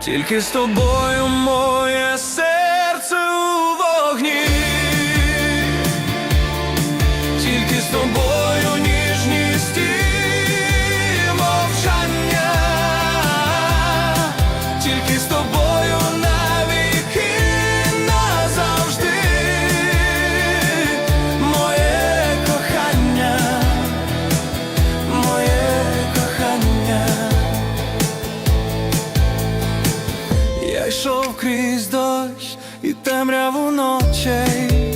Тільки з тобою моє серце у вогні, тільки з тобою йшов крізь дощ і темряву ночей,